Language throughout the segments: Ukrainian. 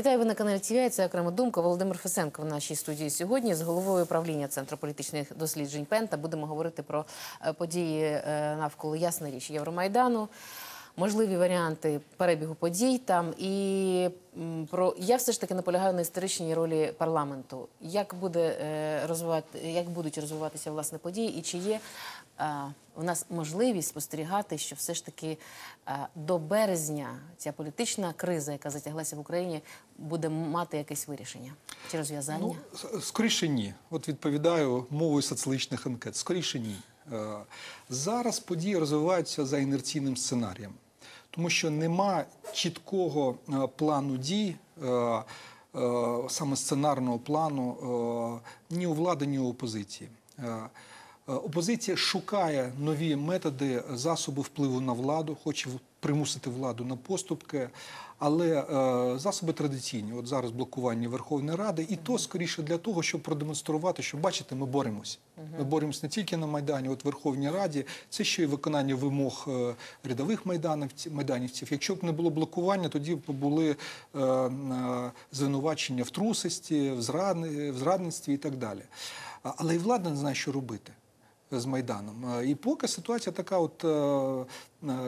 Вітаю ви на каналі ТВ. Це окрема думка. Володимир Фесенко в нашій студії сьогодні з головою управління Центру політичних досліджень Пента. Будемо говорити про е, події е, навколо ясна річ Євромайдану. Можливі варіанти перебігу подій там і про я все ж таки наполягаю на історичній ролі парламенту. Як буде е, розвивати, як будуть розвиватися власне події, і чи є у нас можливість спостерігати, що все ж таки е, до березня ця політична криза, яка затяглася в Україні, буде мати якесь вирішення чи розв'язання? Ну, скоріше ні. От відповідаю мовою соціологічних анкет. Скоріше ні. Е, Зараз події розвиваються за інерційним сценарієм, тому що нема чіткого е, плану дій. е, е, Саме сценарного плану е, ні у влади, ні у опозиції. Е, Опозиція шукає нові методи засоби впливу на владу, хоче примусити владу на поступки, але е, засоби традиційні. От зараз блокування Верховної Ради, і то скоріше для того, щоб продемонструвати, що бачите, ми боремось. Ми боремось не тільки на Майдані, от в Верховній Раді. Це ще й виконання вимог е, рядових майданівців. майданівців. Якщо б не було блокування, тоді б були е, е, звинувачення в трусості, в, зрадни- в зрадництві і так далі. Але і влада не знає, що робити з Майданом. Е, І поки ситуація така, от е,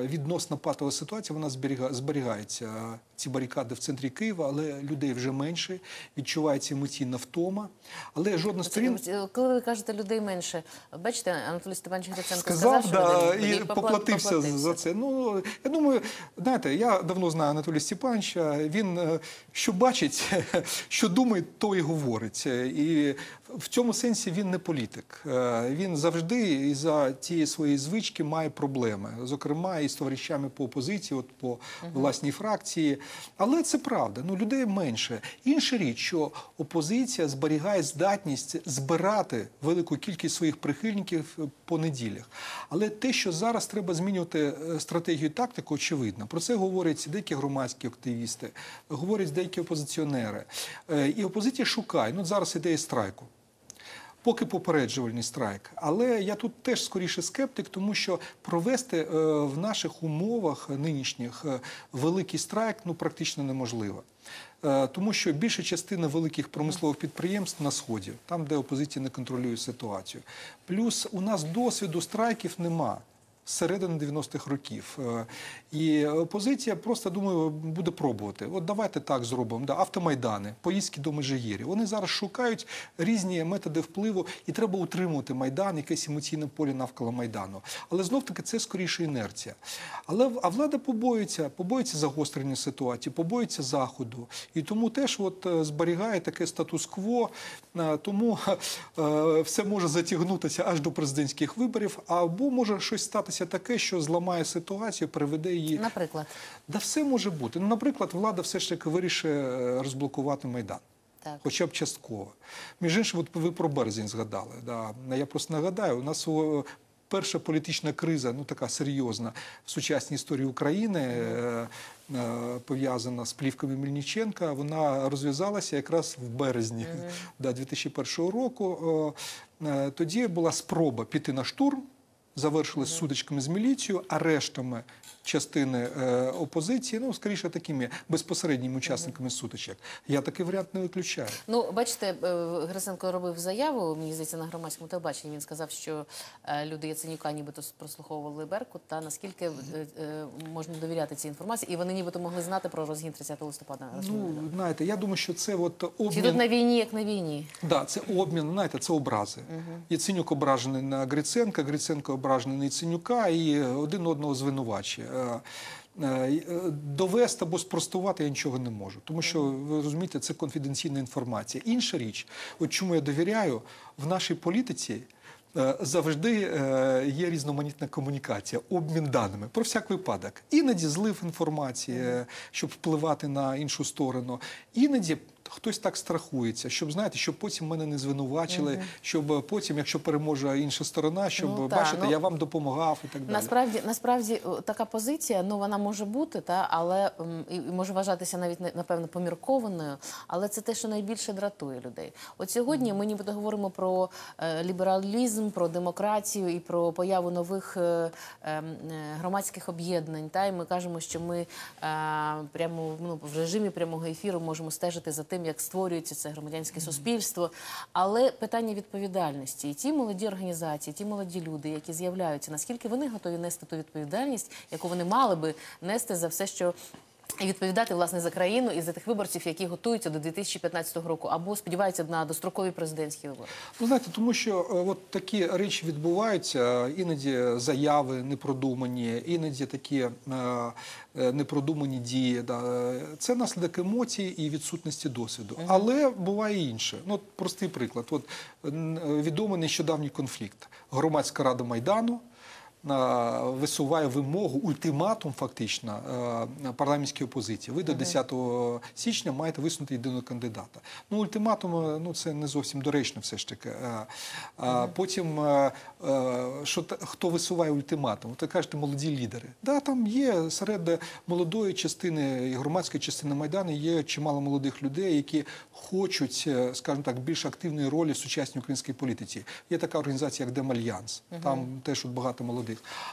відносно патова ситуація, вона зберіга- зберігається. Е, Ці барикади в центрі Києва, але людей вже менше, відчувається емоційна втома. Але жодна сторін. Коли ви кажете людей менше, бачите, Анатолій Степанович Гриценко Сказав, що да, і попла- поплатився за це. Ну я думаю, знаєте, я давно знаю Анатолія Степановича. Він е, що бачить, що думає, то і говорить. І в цьому сенсі він не політик. Е, Він завжди із за цієї своєї звички має проблеми, зокрема і з товаришами по опозиції, от по власній фракції. Але це правда. Ну людей менше. Інша річ, що опозиція зберігає здатність збирати велику кількість своїх прихильників по неділях. Але те, що зараз треба змінювати е, стратегію і тактику, очевидно. Про це говорять деякі громадські активісти, говорять деякі опозиціонери. Е, І опозиція шукає. Ну, зараз ідея страйку. Поки попереджувальний страйк. Але я тут теж скоріше скептик, тому що провести е, в наших умовах нинішніх е, великий страйк ну практично неможливо. Е, Тому що більша частина великих промислових підприємств на сході, там, де опозиція не контролює ситуацію. Плюс у нас досвіду страйків нема. Середини 90-х років. Е, І опозиція просто, думаю, буде пробувати. От давайте так зробимо. Да, автомайдани, поїздки до Межигір'я. Вони зараз шукають різні методи впливу, і треба утримувати Майдан, якесь емоційне поле навколо Майдану. Але знов-таки це скоріше інерція. Але а влада побоюється, побоюється загострення ситуації, побоюється заходу. І тому теж от е, зберігає таке статус-кво. Е, Тому все може затягнутися аж до президентських виборів, або може щось статися таке, що зламає ситуацію, приведе її. Наприклад, Да все може бути. Ну, наприклад, влада все ж таки вирішить е, розблокувати Майдан. так. Хоча б частково. Між іншим, от ви про березень згадали. Да. Я просто нагадаю, у нас перша політична криза, ну така серйозна в сучасній історії України, е, е, пов'язана з плівками Мельниченка, вона розв'язалася якраз в березні да, 2001 року. Е, Тоді була спроба піти на штурм. Завершились судочками з міліцією, арештами частини е, опозиції, ну скоріше такими безпосередніми учасниками сутичок. Я такий варіант не виключаю. Ну, бачите, е, Гриценко робив заяву, мені здається, на громадському телебаченні. Він сказав, що е, люди Яценюка нібито прослуховували Беркут, та наскільки е, можна довіряти цій інформації, і вони нібито могли знати про розгін 30 листопада. Ну знаєте, я думаю, що це от Чи тут на війні, як на війні? Да, це обмін, знаєте, це образи. Яценюк ображений на Гриценка, Гриценко ображений на і один одного звинувачує. Е, е, Довести або спростувати я нічого не можу, тому що ви розумієте, це конфіденційна інформація. Інша річ, от чому я довіряю в нашій політиці. е, Завжди е, є різноманітна комунікація, обмін даними про всяк випадок. Іноді злив інформації, е, щоб впливати на іншу сторону. Іноді хтось так страхується, щоб знаєте, щоб потім мене не звинувачили, щоб потім, якщо переможе інша сторона, щоб Ну, та, бачите, ну, я вам допомагав і так далі. Насправді, насправді така позиція, ну вона може бути, та але і, може вважатися навіть напевно поміркованою, але це те, що найбільше дратує людей. От сьогодні ми нібито говоримо про е, лібералізм, про демократію і про появу нових е, ем, е, громадських об'єднань. Та і ми кажемо, що ми е, прямо ну, в режимі прямого ефіру можемо стежити за тим, як створюється це громадянське суспільство. Але питання відповідальності і ті молоді організації, ті молоді люди, які з'являються, наскільки вони готові нести ту відповідальність, яку вони мали би нести за все, що. І відповідати власне за країну і за тих виборців, які готуються до 2015 року, або сподіваються на дострокові президентські вибори. Ну, знаєте, тому що е, от такі речі відбуваються, іноді заяви непродумані, іноді такі е, е, непродумані дії. Да. Е, Це наслідок емоцій і відсутності досвіду. Але буває інше. Ну, от простий приклад. От відомий нещодавній конфлікт. Громадська рада Майдану. Висуває вимогу, ультиматум фактично е, парламентській опозиції. Ви до 10 січня маєте висунути єдиного кандидата. Ну, ультиматум е, ну, це не зовсім доречно все ж таки. Е, Потім, що хто висуває ультиматум? Ви кажете, молоді лідери. Да, там є серед молодої частини і громадської частини Майдану є чимало молодих людей, які хочуть, скажімо так, більш активної ролі в сучасній українській політиці. Є така організація, як Демальянс. Там теж багато молодих.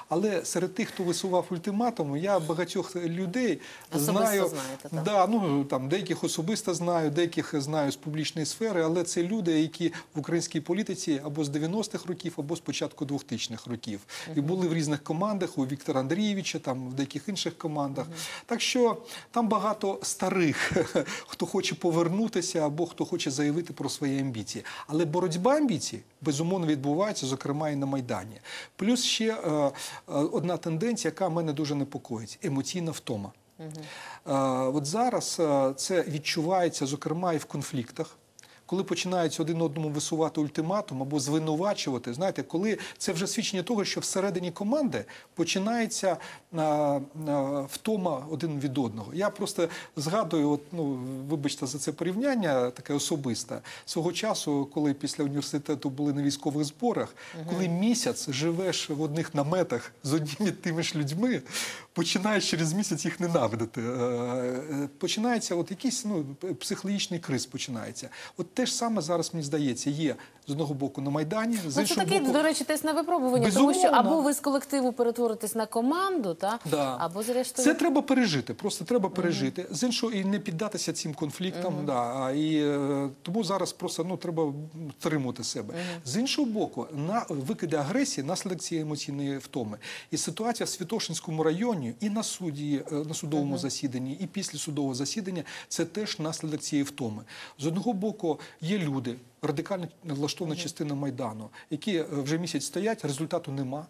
Але серед тих, хто висував ультиматум, я багатьох людей Особисто знаю. знаєте, так? Да, ну там деяких особисто знаю, деяких знаю з публічної сфери, але це люди, які в українській політиці або з 90-х років, або з початку 2000-х років. І були в різних командах у Віктора Андрійовича, там в деяких інших командах. Так що там багато старих, хто хоче повернутися або хто хоче заявити про свої амбіції. Але боротьба амбіцій безумовно відбувається, зокрема і на Майдані. Плюс ще е, одна тенденція, яка мене дуже непокоїть емоційна втома. Е, От зараз е, це відчувається, зокрема, і в конфліктах. Коли починають один одному висувати ультиматум або звинувачувати, знаєте, коли це вже свідчення того, що всередині команди починається а, а, втома один від одного. Я просто згадую, от, ну, вибачте за це порівняння, таке особисте, свого часу, коли після університету були на військових зборах, коли місяць живеш в одних наметах з одніми тими ж людьми, починаєш через місяць їх ненавидити. Е, е, Починається от якийсь ну, психологічний криз починається. От те ж саме зараз, мені здається, є з одного боку на Майдані, з Ну, це іншого такий, боку. до речі, тест на випробування, Безумовно. тому що або ви з колективу перетворитесь на команду, та Да. або зрештою Це треба пережити, просто треба пережити. З іншого і не піддатися цим конфліктам. Да, і, е, тому зараз просто ну, треба стримувати себе. З іншого боку, на викиди агресії наслідок цієї емоційної втоми. І ситуація в Святошинському районі і на суді, е, на судовому засіданні, і після судового засідання це теж наслідок цієї втоми. З одного боку, є люди. Радикально влаштована частина майдану, які е, вже місяць стоять, результату нема,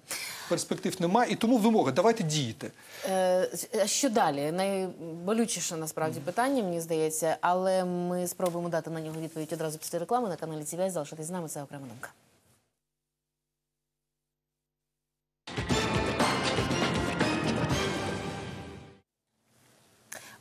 перспектив нема, і тому вимога давайте діяти. Е, що далі? Найболючіше насправді питання, мені здається, але ми спробуємо дати на нього відповідь одразу після реклами на каналі CVI. Залишитись з нами, це окрема думка.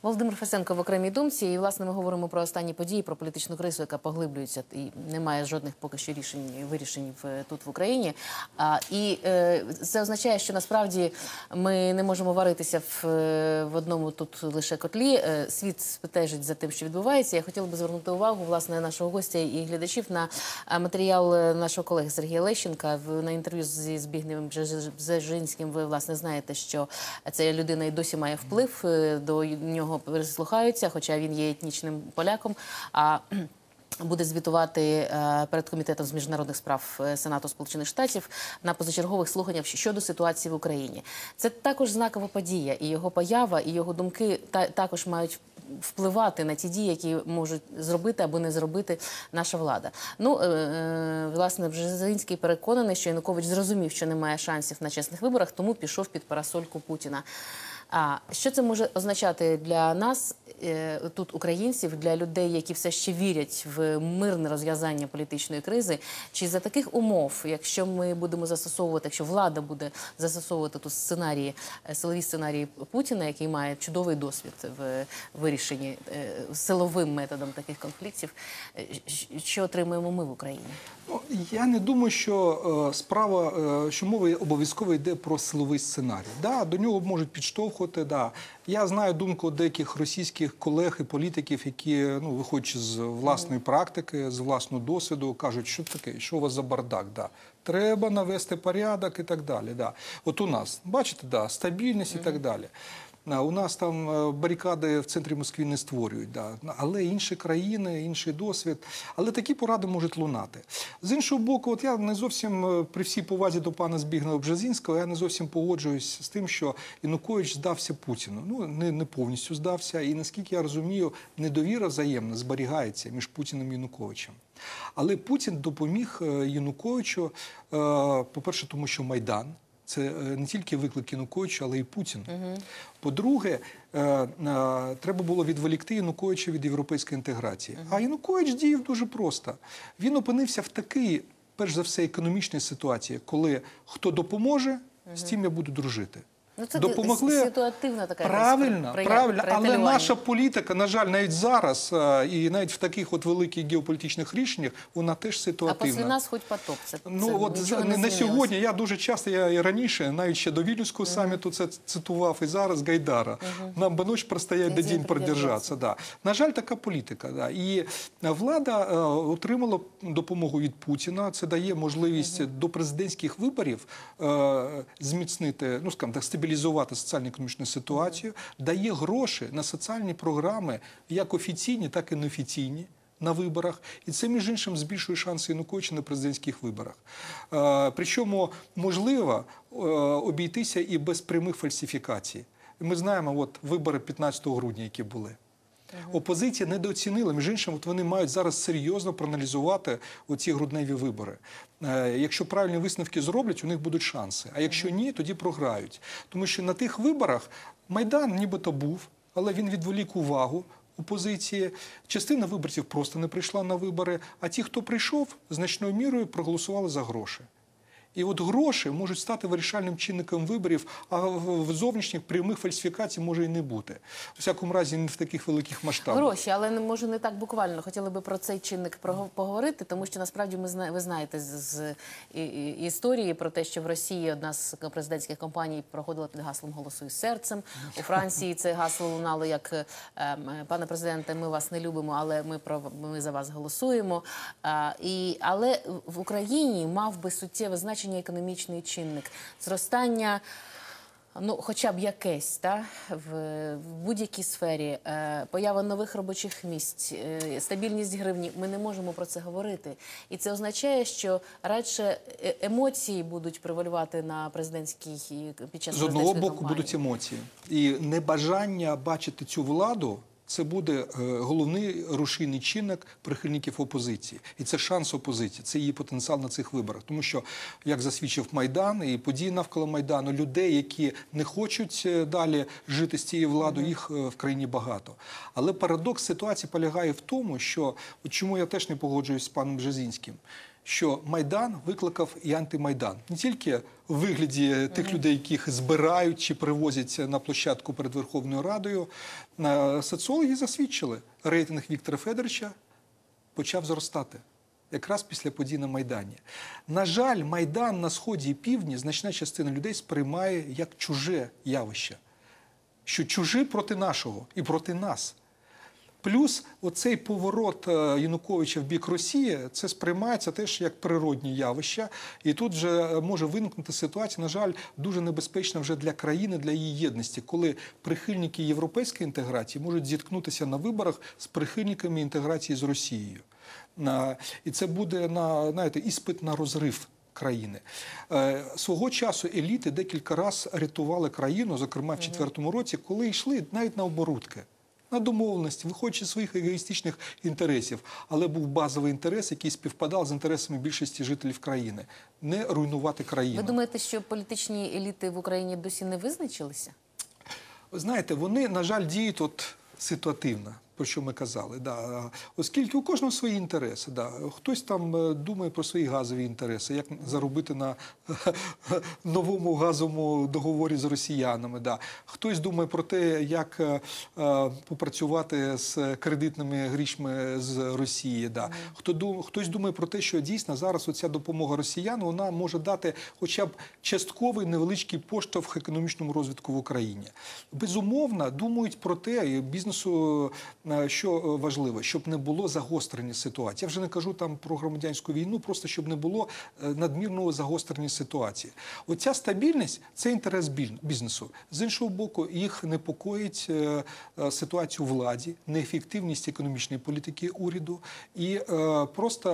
Володимир Фесенко в окремій думці, і власне ми говоримо про останні події, про політичну кризу, яка поглиблюється і немає жодних поки що рішень вирішень в тут в Україні. А, і е, це означає, що насправді ми не можемо варитися в, е, в одному тут лише котлі. Е, світ стежить за тим, що відбувається. Я хотіла би звернути увагу власне нашого гостя і глядачів на е, матеріал е, нашого колеги Сергія Лещенка на інтерв'ю зі Збігневим Бжежинським. Ви власне знаєте, що ця людина і досі має вплив е, до нього прислухаються, хоча він є етнічним поляком. А Буде звітувати е, перед комітетом з міжнародних справ е, Сенату Сполучених Штатів на позачергових слуханнях щодо ситуації в Україні. Це також знакова подія, і його поява, і його думки та також мають впливати на ті дії, які можуть зробити або не зробити наша влада. Ну е, власне, Бжезинський переконаний, що Янукович зрозумів, що немає шансів на чесних виборах, тому пішов під парасольку Путіна. А що це може означати для нас, е, тут українців, для людей, які все ще вірять в мирне розв'язання політичної кризи? Чи за таких умов, якщо ми будемо застосовувати, якщо влада буде застосовувати тут сценарії, е, силові сценарії Путіна, який має чудовий досвід в вирішенні е, силовим методом таких конфліктів, що отримуємо ми в Україні? Я не думаю, що е, справа, е, що мова обов'язково йде про силовий сценарій. Да, до нього можуть підштовхувати. Да. Я знаю думку деяких російських колег і політиків, які, ну, виходячи з власної практики, з власного досвіду, кажуть, що таке, що у вас за бардак. Да. Треба навести порядок і так далі. Да. От у нас, бачите, да, стабільність і так далі. А, У нас там е, барикади в центрі Москви не створюють, да. але інші країни, інший досвід. Але такі поради можуть лунати. З іншого боку, от я не зовсім е, при всій повазі до пана Збігнева Бжезінського, я не зовсім погоджуюсь з тим, що Янукович здався Путіну. Ну не, не повністю здався. І наскільки я розумію, недовіра взаємна зберігається між Путіним і Януковичем. Але Путін допоміг е, Януковичу, е, по-перше, тому що Майдан. Це е, не тільки виклик Януковича, але й Путіну. По-друге, е, треба було відволікти Януковича від європейської інтеграції. А Янукович діяв дуже просто. Він опинився в такій, перш за все, економічній ситуації, коли хто допоможе, з тим я буду дружити. Ну, це Допомогли ситуативна така правильно, при- правильно, але наша політика, на жаль, навіть зараз е, і навіть в таких от великих геополітичних рішеннях, вона теж А ситуативна. після нас хоч потоп. Це, Ну це от за- не на сьогодні я дуже часто я і раніше, навіть ще до Вільнюського саміту це цитував, і зараз Гайдара. Нам би ніч простоять, де День продержаться. Да. На жаль, така політика. Да. І влада е, отримала допомогу від Путіна. Це дає можливість до президентських виборів е, зміцнити, ну скажімо так, стабілізувати соціально-економічну ситуацію, дає гроші на соціальні програми, як офіційні, так і неофіційні на виборах, і це між іншим збільшує шанси Януковича на президентських виборах. Е, причому можливо е, обійтися і без прямих фальсифікацій. Ми знаємо, от вибори 15 грудня, які були. Опозиція недооцінила. Між іншим, от вони мають зараз серйозно проаналізувати оці грудневі вибори. Е, якщо правильні висновки зроблять, у них будуть шанси. А якщо ні, тоді програють. Тому що на тих виборах Майдан нібито був, але він відволік увагу опозиції. Частина виборців просто не прийшла на вибори, а ті, хто прийшов, значною мірою проголосували за гроші. І от гроші можуть стати вирішальним чинником виборів, а в зовнішніх прямих фальсифікацій може і не бути. У всякому разі, не в таких великих масштабах. Гроші, але не може не так буквально. Хотіли би про цей чинник поговорити, тому що насправді ми ви знаєте з, історії про те, що в Росії одна з президентських кампаній проходила під гаслом Голосуй серцем. У Франції це гасло лунало як ем, пане президенте, ми вас не любимо, але ми про ми за вас голосуємо. Але в Україні мав би суттєве значення економічний чинник зростання. Ну, хоча б якесь, та в, в будь-якій сфері, е, поява нових робочих місць, е, стабільність гривні. Ми не можемо про це говорити. І це означає, що радше е- емоції будуть превалювати на президентській під час З одного боку кампанії. будуть емоції. І небажання бачити цю владу. Це буде е, головний рушійний чинник прихильників опозиції, і це шанс опозиції, це її потенціал на цих виборах. Тому що, як засвідчив Майдан і події навколо Майдану, людей, які не хочуть е, далі жити з цією владою, їх е, в країні багато. Але парадокс ситуації полягає в тому, що чому я теж не погоджуюсь з паном Бжезінським, що Майдан викликав і антимайдан не тільки в вигляді тих людей, яких збирають чи привозять на площадку перед Верховною Радою. Соціологи засвідчили, рейтинг Віктора Федоровича почав зростати. Якраз після подій на Майдані. На жаль, Майдан на сході і півдні значна частина людей сприймає як чуже явище, що чужі проти нашого і проти нас. Плюс оцей поворот е, Януковича в бік Росії це сприймається теж як природні явища, і тут вже е, може виникнути ситуація, на жаль, дуже небезпечна вже для країни, для її єдності, коли прихильники європейської інтеграції можуть зіткнутися на виборах з прихильниками інтеграції з Росією. І це буде на знаєте, іспит на розрив. Країни Е, свого часу еліти декілька разів рятували країну, зокрема в четвертому році, коли йшли навіть на оборудки на домовленості, виходячи з своїх егоїстичних інтересів, але був базовий інтерес, який співпадав з інтересами більшості жителів країни не руйнувати країну. Ви думаєте, що політичні еліти в Україні досі не визначилися? Ви знаєте, вони, на жаль, діють от ситуативно, про що ми казали. Да. Оскільки у кожного свої інтереси. Да. Хтось там е, думає про свої газові інтереси, як заробити на новому газовому договорі з росіянами. Да. Хтось думає про те, як е, е, попрацювати з кредитними грішми з Росії. Да. Хто дум- хтось думає про те, що дійсно зараз оця допомога росіянам вона може дати хоча б частковий невеличкий поштовх економічному розвитку в Україні. Безумовно, думають про те, і бізнесу, що е, важливо, щоб не було загострення ситуації. Я вже не кажу там про громадянську війну, просто щоб не було е, надмірного загострення ситуації. Оця стабільність це інтерес бізнесу. З іншого боку, їх непокоїть е, е, ситуацію у владі, неефективність економічної політики уряду і е, просто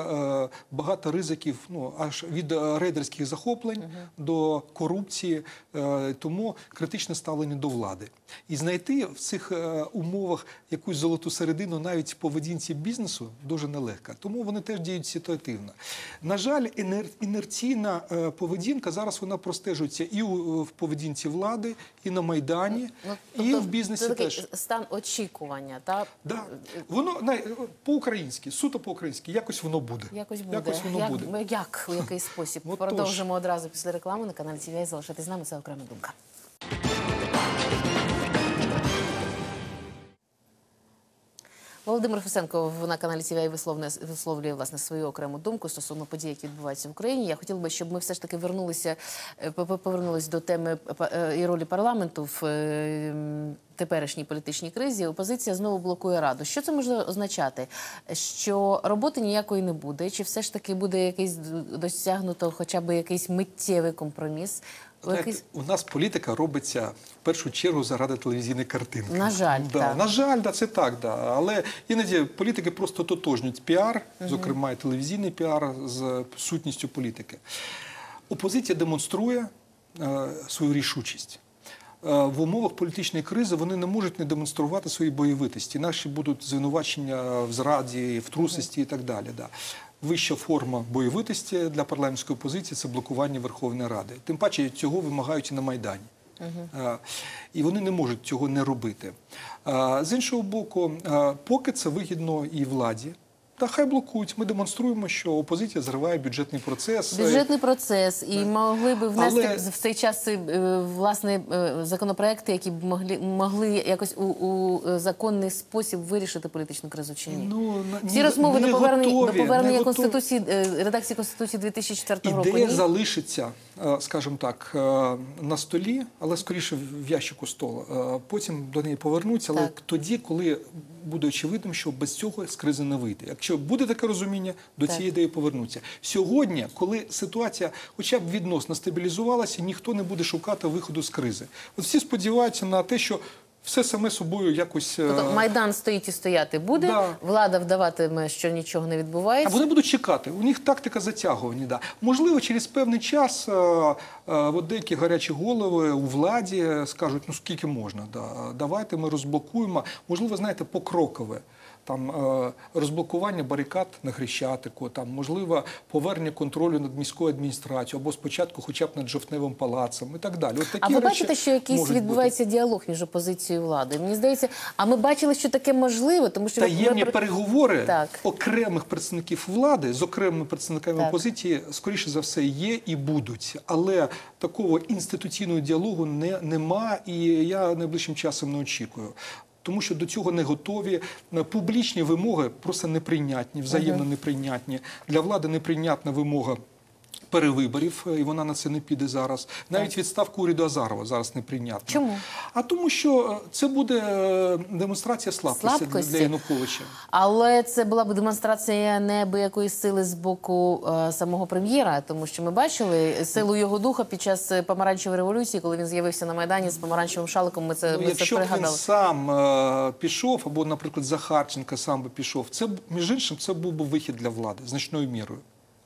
е, багато ризиків, ну аж від е, рейдерських захоплень до корупції, е, тому критичне ставлення до влади. І знайти в цих е, умовах якусь золоту середину навіть в поведінці бізнесу дуже нелегко. Тому вони теж діють ситуативно. На жаль, інер- інерційна е, поведінка зараз вона простежується і у, в поведінці влади, і на майдані, і в бізнесі Ну, це такий теж. стан очікування. Та Да. Воно най- по-українськи, суто по-українськи, якось воно буде. Якось буде. Якось воно як, буде. як, у який спосіб? Продовжимо одразу після реклами на каналі ТВ. Залишайтесь з нами, це окрема думка. Володимир Фесенко на каналі ТВ висловне висловлює власне свою окрему думку стосовно подій, які відбуваються в Україні. Я хотіла би, щоб ми все ж таки вернулися, е, по- по- до теми е, і ролі парламенту в е, теперішній політичній кризі. Опозиція знову блокує раду. Що це може означати? Що роботи ніякої не буде? Чи все ж таки буде якийсь досягнуто, хоча б якийсь миттєвий компроміс? Знаєте, у нас політика робиться в першу чергу заради телевізійної картинки. На жаль, да, так. на жаль, да, це так. Да. Але іноді політики просто тотожнюють піар, зокрема і телевізійний піар з сутністю політики. Опозиція демонструє е, свою рішучість. Е, В умовах політичної кризи вони не можуть не демонструвати свої бойовитості. Наші будуть звинувачення в зраді, в трусості і так далі. Да. Вища форма бойовитості для парламентської опозиції це блокування Верховної Ради. Тим паче цього вимагають і на Майдані. Е, І вони не можуть цього не робити. Е, З іншого боку, е, поки це вигідно і владі. Та хай блокують. Ми демонструємо, що опозиція зриває бюджетний процес. Бюджетний процес і могли би внести Але- в цей час е, власне е, законопроекти, які б могли могли якось у, у законний спосіб вирішити політичну кризу чи ні? Ну, Всі розмови не до повернення готові, до повернення конституції е, редакції конституції 2004 року. Ідея Ні? залишиться, скажімо так, е, на столі, але скоріше в ящику столу. Е, Потім до неї повернуться, але Так. тоді, коли буде очевидним, що без цього з кризи не вийде. Якщо буде таке розуміння, до Так. цієї ідеї повернуться. Сьогодні, коли ситуація хоча б відносно стабілізувалася, ніхто не буде шукати виходу з кризи. От всі сподіваються на те, що все саме собою якось. е, Тобто майдан стоїть і стояти буде. Да. Влада вдаватиме, що нічого не відбувається. А вони будуть чекати. У них тактика затягування. Да. Можливо, через певний час а, а, от деякі гарячі голови у владі скажуть, ну скільки можна, да. давайте ми розблокуємо. Можливо, знаєте, покрокове. Там е, розблокування барикад на Хрещатику, там можливо повернення контролю над міською адміністрацією або спочатку, хоча б над жовтневим палацом і так далі. От такі А ви бачите, що якийсь можуть бути. відбувається діалог між опозицією і владою? Мені здається, а ми бачили, що таке можливо, тому що Таємні ми- переговори Так. окремих представників влади з окремими представниками Так. опозиції, скоріше за все, є і будуть. Але такого інституційного діалогу не, нема, і я найближчим часом не очікую. Тому що до цього не готові Е, публічні вимоги просто неприйнятні, взаємно неприйнятні. Для влади неприйнятна вимога. Перевиборів, е, і вона на це не піде зараз. Навіть відставку уряду Азарова зараз неприйнятна. Чому? А тому, що е, це буде е, демонстрація слабкості, Слабкості? для Януковича. Але це була б демонстрація неабиякої сили з боку е, самого прем'єра, тому що ми бачили силу його духа під час помаранчевої революції, коли він з'явився на майдані з помаранчевим шаликом. Ми це, Ну, ми це якщо він сам е, пішов, або, наприклад, Захарченко сам би пішов, це між іншим, це був би вихід для влади значною мірою.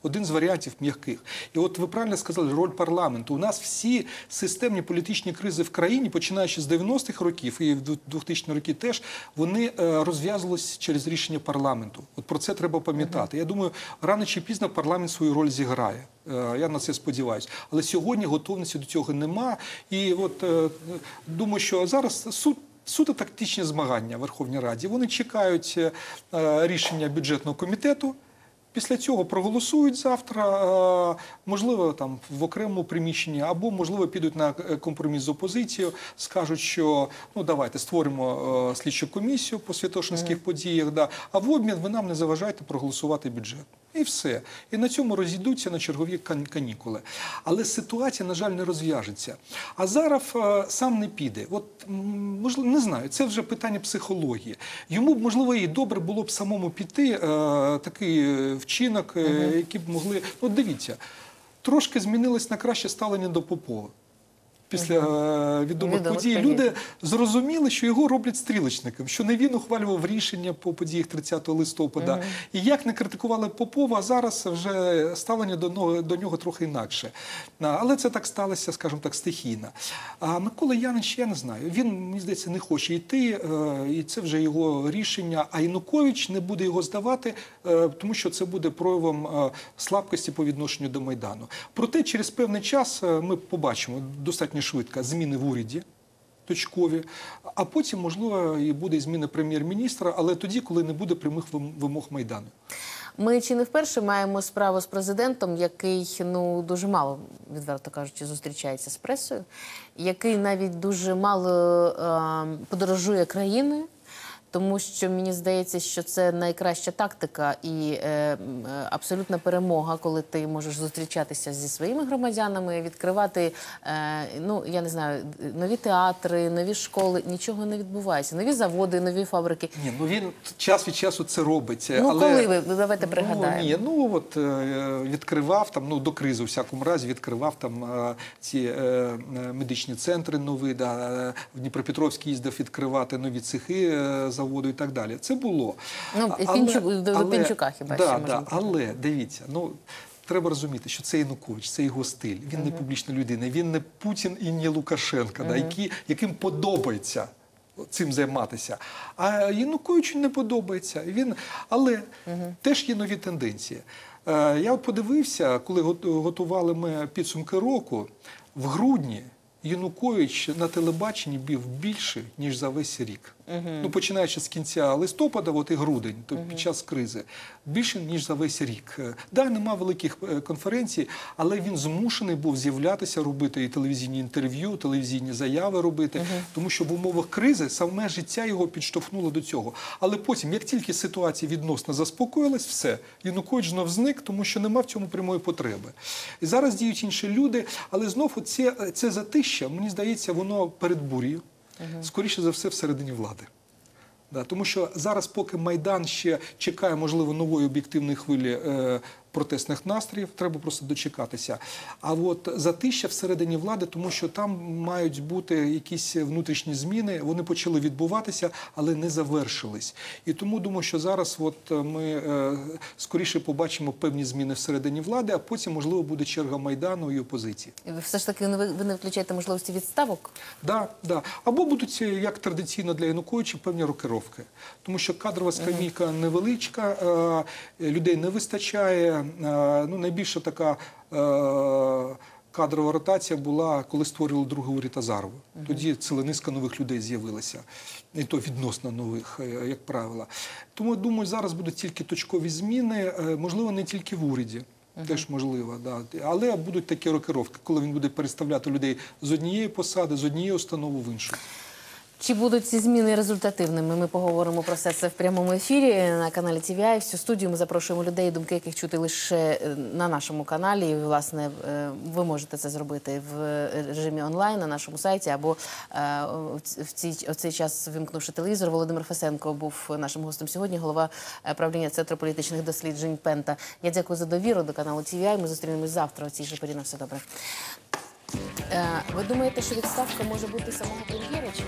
Один з варіантів м'яких. І от ви правильно сказали, роль парламенту. У нас всі системні політичні кризи в країні, починаючи з 90-х років і в 2000 роки теж, вони е, розв'язувалися через рішення парламенту. От про це треба пам'ятати. Я думаю, рано чи пізно парламент свою роль зіграє. Е, Я на це сподіваюся. Але сьогодні готовності до цього нема. І от е, думаю, що зараз суд. Суто тактичні змагання в Верховній Раді. Вони чекають рішення бюджетного комітету. Після цього проголосують завтра, можливо, там в окремому приміщенні, або можливо підуть на е, компроміс з опозицією, скажуть, що ну давайте створимо е, слідчу комісію по святошинських подіях. Да, а в обмін ви нам не заважаєте проголосувати бюджет. І все. І на цьому розійдуться на чергові канікули. Але ситуація, на жаль, не розв'яжеться. А зараз е, сам не піде. От можливо, не знаю, це вже питання психології. Йому б можливо і добре було б самому піти. е, такий е, вчинок, е, який б могли. Ну, дивіться, трошки змінилось на краще ставлення до Попова. Після е, відомих Відомих подій люди зрозуміли, що його роблять стрілочником, що не він ухвалював рішення по подіях 30 листопада. І як не критикували Попова, зараз вже ставлення до нього, до нього трохи інакше. Але це так сталося, скажімо так, стихійно. А Микола Янич, я не знаю. Він, мені здається, не хоче йти, е, і це вже його рішення. А Янукович не буде його здавати, е, тому що це буде проявом слабкості по відношенню до Майдану. Проте через певний час ми побачимо достатньо швидко зміни в уряді. Точкові, а потім, можливо, і буде зміна прем'єр-міністра, але тоді, коли не буде прямих вимог Майдану. Ми чи не вперше маємо справу з президентом, який ну дуже мало, відверто кажучи, зустрічається з пресою, який навіть дуже мало е, подорожує країною. Тому що мені здається, що це найкраща тактика і е, е, абсолютна перемога, коли ти можеш зустрічатися зі своїми громадянами, відкривати, е, ну я не знаю, нові театри, нові школи. Нічого не відбувається. Нові заводи, нові фабрики. Ні, ну він час від часу це робить. Ну але... коли ви давайте пригадаємо. Ну, ні, ну от е, відкривав там, ну до кризи, у всякому разі, відкривав там е, ці е, е, медичні центри нові, да, е, в Дніпропетровськ їздив відкривати нові цехи е, заводу і так далі. Це було. Ну, до Пінчука хіба да, ще да, можна Але дивіться, ну. Треба розуміти, що це Янукович, це його стиль. Він не публічна людина, він не Путін і не Лукашенко, да, які, яким подобається цим займатися. А Януковичу не подобається. Він, але теж є нові тенденції. Е, Я подивився, коли готували ми підсумки року, в грудні Янукович на телебаченні бів більше, ніж за весь рік. Ну, починаючи з кінця листопада, от і грудень, то під час кризи, більше, ніж за весь рік. Е, Да, нема великих е, конференцій, але він змушений був з'являтися, робити і телевізійні інтерв'ю, телевізійні заяви робити, тому що в умовах кризи саме життя його підштовхнуло до цього. Але потім, як тільки ситуація відносно заспокоїлась, все, Янукович знов зник, тому що нема в цьому прямої потреби. І зараз діють інші люди, але знов це, це затища, мені здається, воно перед бур'ю, скоріше за все, всередині влади. Да, тому що зараз, поки Майдан ще чекає, можливо, нової об'єктивної хвилі е, протестних настроїв, треба просто дочекатися. А от затища всередині влади, тому що там мають бути якісь внутрішні зміни, вони почали відбуватися, але не завершились. І тому думаю, що зараз от е, ми е, скоріше побачимо певні зміни всередині влади, а потім, можливо, буде черга Майдану і опозиції. І ви Все ж таки ви, ви не включаєте можливості відставок? Да, да. Або будуть, е, як традиційно для Януковича, певні рокировки. Тому що кадрова скамійка невеличка, людей не вистачає. Е, ну, найбільша така е, кадрова ротація була, коли створювали другий уряд Азарова. Тоді ціла низка нових людей з'явилася. І то відносно нових, е, як правило. Тому я думаю, зараз будуть тільки точкові зміни, можливо, не тільки в уряді. Теж можливо, да. але будуть такі рокировки, коли він буде переставляти людей з однієї посади, з однієї установи в іншу. Чи будуть ці зміни результативними? Ми поговоримо про все це в прямому ефірі на каналі TVI. В цю студію ми запрошуємо людей, думки яких чути лише е, на нашому каналі. І, власне, е, ви можете це зробити в режимі онлайн на нашому сайті або е, в цій в цей час вимкнувши телевізор. Володимир Фесенко був нашим гостем сьогодні, голова е, правління Центру політичних досліджень Пента. Я дякую за довіру до каналу TVI. Ми зустрінемось завтра. У цій же порі на все добре. Е, Ви думаєте, що відставка може бути самого прем'єра? Чи